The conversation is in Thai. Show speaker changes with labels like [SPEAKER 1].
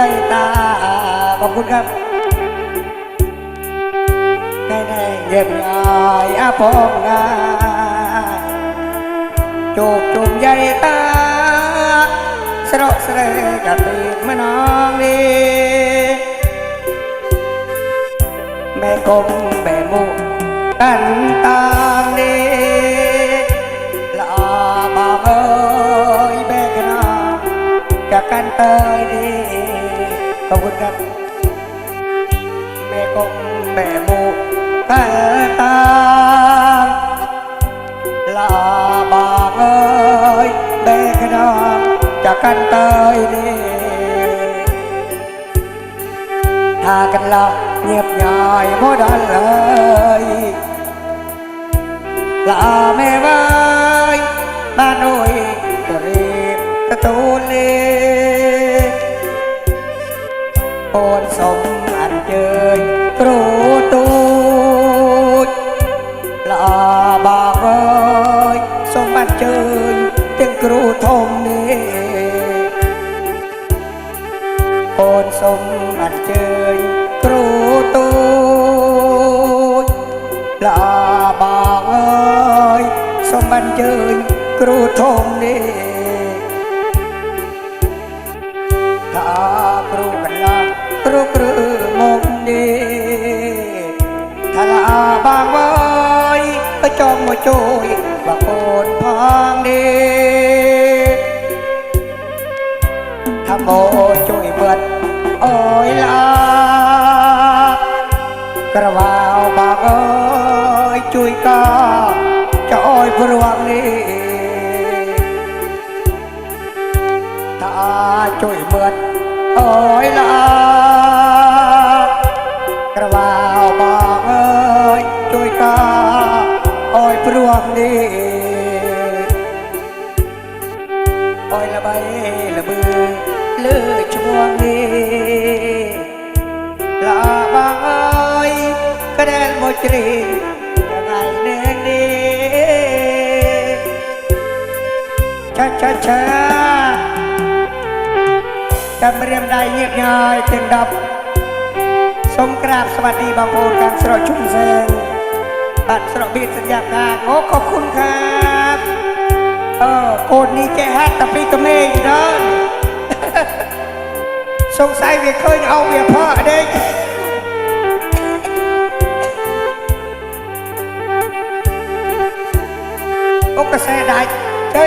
[SPEAKER 1] ื่อยตา ขอบคุณครับแน่แน่เงียบงายอาพองงายโจกจุ่มใหญ่ตาสระสระกับปีกมะนองนี่แม่กงแม่มุกันตางดีละอาบาเอ้ยแม่กนาจากกันเตยดี ขอบคุณครับ แม่กงแม่หมูตาตาลาบางเอ้ยแม่ขนองจากกันเตยดีถ้ากันละเงียบง่ายโมดันเลย ลาแม่ไว้บ้านโอ้ยก็รีบตะตูนเลย អូនសុំអញ្ជើញគ្រូទូចល្អបងអើយសូមអញ្ជើញទាំងគ្រូធំនេះអូនសុំអញ្ជើញគ្រូទូចល្អបងអើយសូមអញ្ជើញគ្រូធំនេះ จองมาโจยว่าโคนพังดีถ้าโมช่วยเบิดโอ้ยลากระวาวบากเอ้ยจุยกาจะอ้อยพรวงนี้ถ้าจุยเมือนโอ้ยลากระวาวบากเอ้ยจุยกา ងនេះអយលបៃលបឺលឺឈ្មោះនេះលាបាអើយក្ដែលមកជ្រីថ្ងៃនេះនេះចាចាចាតម្រាមដៃញឹកញាយទាំង10សូមក្រាបស្វាគមន៍បងប្អូនកាន់ស្រោចជុំផ្សេង บัตรสวัสดีบางโอนการสระบีสัญญาการโอ้ขอบคุณครับเออโกดนี้แกฮัตตะปีตะเมยเดินสงสัยเวียเคยเอาเวียพ่อเด็กโอ้กระแสได้เจ้